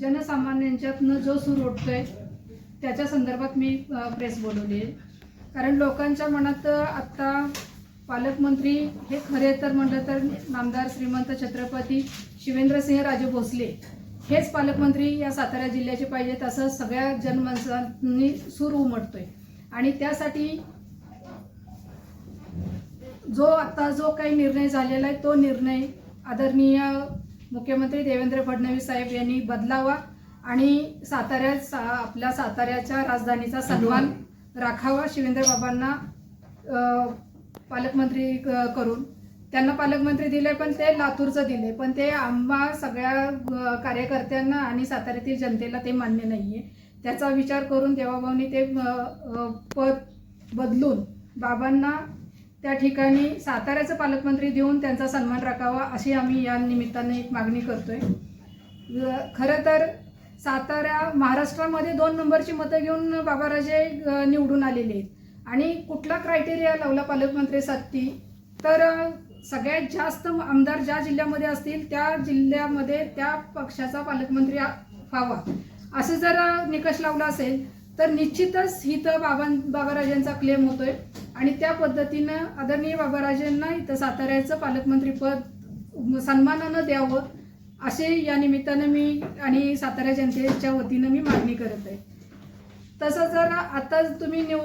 जनसामान्यांच्यातनं जो सूर उठतोय त्याच्या संदर्भात मी प्रेस बोलवली आहे. कारण लोकांच्या मनात आत्ता पालकमंत्री हे खरे तर म्हटलं तर नामदार श्रीमंत छत्रपती शिवेंद्रसिंह राजे भोसले हेच पालकमंत्री या सातारा जिल्ह्याचे पाहिजेत असं सगळ्या जनमानसांनी सूर उमटतोय. आणि त्यासाठी जो आता जो काही निर्णय झालेला आहे तो निर्णय आदरणीय मुख्यमंत्री देवेंद्र फडणवीस साहेब यांनी बदलावा आणि साताऱ्यात सा आपल्या साताऱ्याच्या राजधानीचा सन्मान राखावा शिवेंद्र बाबांना पालकमंत्री क- करून. त्यांना पालकमंत्री दिले पण ते लातूरचं दिले. पण ते आम्हा सगळ्या कार्यकर्त्यांना आणि साताऱ्यातील जनतेला ते मान्य नाही आहे त्याचा विचार करून देवाभाऊनी ते पद बदलून बाबांना त्या ठिकाणी साताऱ्याचं पालकमंत्री देऊन त्यांचा सन्मान राखावा अशी आम्ही या निमित्ताने एक मागणी करतोय. आहे खरं तर सातारा महाराष्ट्रामध्ये दोन नंबरची मतं घेऊन बाबाराजे निवडून आलेले आहेत. आणि कुठला क्रायटेरिया लावला पालकमंत्रीसाठी तर सगळ्यात जास्त आमदार ज्या जिल्ह्यामध्ये असतील त्या जिल्ह्यामध्ये त्या पक्षाचा पालकमंत्री व्हावा. असं जर निकष लावला असेल तर निश्चितच हिथं बाबां बाबाराजांचा क्लेम होतोय. आणि त्या पद्धतीनं आदरणीय बाबाराजांना इथं साताऱ्याचं पालकमंत्रीपद सन्मानानं द्यावं असे या निमित्तानं मी आणि सातारा जनतेच्या वतीनं मी मागणी करत आहे. तसं जर आता तुम्ही न्यू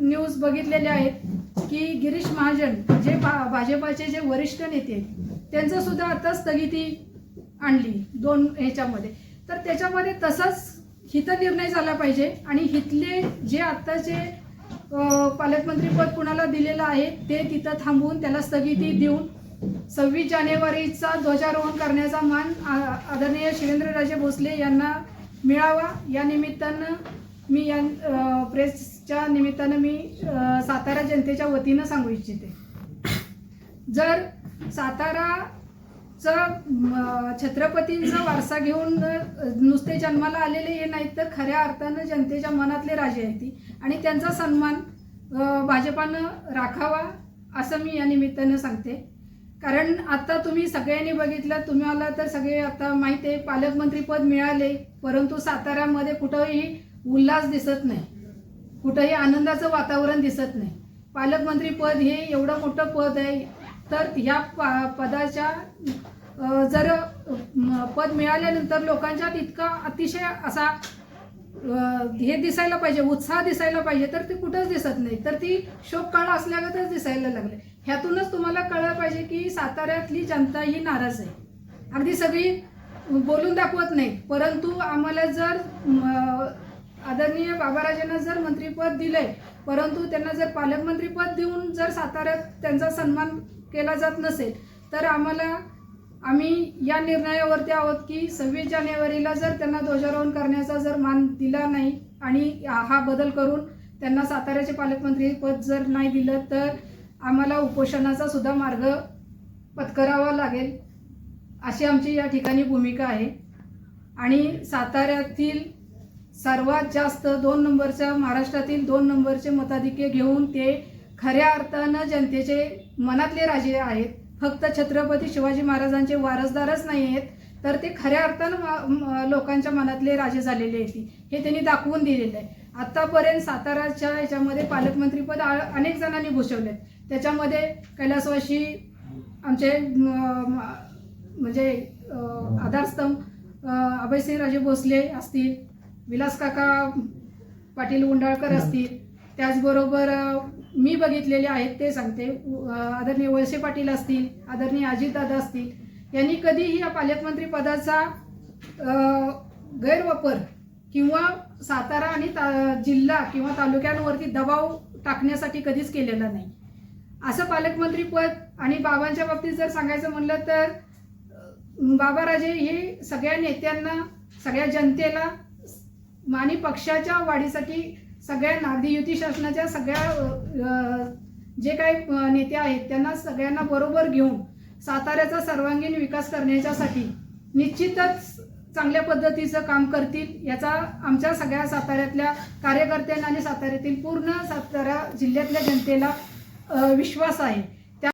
न्यूज बघितलेले आहेत की गिरीश महाजन जे भा भाजपाचे जे वरिष्ठ नेते त्यांचं सुद्धा आता स्थगिती आणली दोन ह्याच्यामध्ये. तर त्याच्यामध्ये तसाच हिथं निर्णय झाला पाहिजे आणि हिथले जे आत्ताचे पालकमंत्री पालकमंत्रीपद कुणाला दिलेलं आहे ते तिथं थांबवून त्याला स्थगिती देऊन सव्वीस जानेवारीचा ध्वजारोहण करण्याचा मान आ- आदरणीय शिवेंद्रराजे भोसले यांना मिळावा. या निमित्तानं मी या प्रेसच्या निमित्तानं मी सातारा जनतेच्या वतीनं सांगू इच्छिते. जर सातारा चा छत्रपतींचा वारसा घेऊन नुसते जन्माला आलेले हे नाहीत तर खऱ्या अर्थानं जनतेच्या मनातले राजे आहेत ती. आणि त्यांचा सन्मान भाजपानं राखावा असं मी या निमित्तानं सांगते. कारण आता तुम्ही सगळ्यांनी बघितलं तुम्हाला तर सगळे आता माहिती आहे पालकमंत्रीपद मिळाले परंतु साताऱ्यामध्ये कुठंही उल्हास दिसत नाही. कुठंही आनंदाचं वातावरण दिसत नाही. पालकमंत्रीपद हे एवढं मोठं पद आहे तर ह्या पा पदाच्या जर पद मिळाल्यानंतर लोकांच्यात इतका अतिशय असा हे दिसायला पाहिजे उत्साह दिसायला पाहिजे तर ती कुठंच दिसत नाही. तर ती शोक काळ असल्यागतच दिसायला लागले. ह्यातूनच तुम्हाला कळलं पाहिजे की साताऱ्यातली जनता ही नाराज आहे. अगदी सगळी बोलून दाखवत नाही परंतु आम्हाला जर आदरणीय बाबाराजांना जर मंत्रीपद दिलंय परंतु त्यांना जर पालकमंत्रीपद देऊन जर साताऱ्यात त्यांचा सन्मान केला जात नसेल तर आम्हाला आम्ही या निर्णयावरती आहोत की सव्वीस जानेवारीला जर त्यांना ध्वजारोहण करण्याचा जर मान दिला नाही आणि हा बदल करून त्यांना साताऱ्याचे पालकमंत्री पद जर नाही दिलं तर आम्हाला उपोषणाचा सुद्धा मार्ग पत्करावा लागेल अशी आमची या ठिकाणी भूमिका आहे. आणि साताऱ्यातील सर्वात जास्त दोन नंबरच्या महाराष्ट्रातील दोन नंबरचे मताधिक्य घेऊन ते खऱ्या अर्थानं जनतेचे मनातले राजे आहेत. फक्त छत्रपती शिवाजी महाराजांचे वारसदारच नाही आहेत तर ते खऱ्या अर्थानं लोकांच्या मनातले राजे झालेले आहेत. हे त्यांनी दाखवून दिलेलं आहे. आतापर्यंत साताराच्या याच्यामध्ये पालकमंत्रीपद अनेक जणांनी भूषवलेत. त्याच्यामध्ये कैलासवासी आमचे म्हणजे आधारस्तंभ अभयसिंहराजे भोसले असतील विलास काका पाटील उंडाळकर असतील. त्याचबरोबर मी बघितलेले आहेत ते सांगते. आदरणीय वळसे पाटील असतील आदरणीय अजितदादा असतील यांनी कधीही या पालकमंत्री पदाचा गैरवापर किंवा सातारा आणि ता जिल्हा किंवा तालुक्यांवरती दबाव टाकण्यासाठी कधीच केलेला नाही. असं पालकमंत्री पद आणि बाबांच्या बाबतीत जर सांगायचं म्हणलं तर बाबाराजे हे सगळ्या नेत्यांना सगळ्या जनतेला आणि पक्षाच्या वाढीसाठी सगळ्यांना अगदी युती शासनाच्या सगळ्या जे काही नेते आहेत त्यांना सगळ्यांना बरोबर घेऊन साताऱ्याचा सर्वांगीण विकास करण्याच्यासाठी निश्चितच चांगल्या पद्धतीचं काम करतील याचा आमच्या सगळ्या साताऱ्यातल्या कार्यकर्त्यांना आणि साताऱ्यातील पूर्ण सातारा जिल्ह्यातल्या जनतेला विश्वास आहे.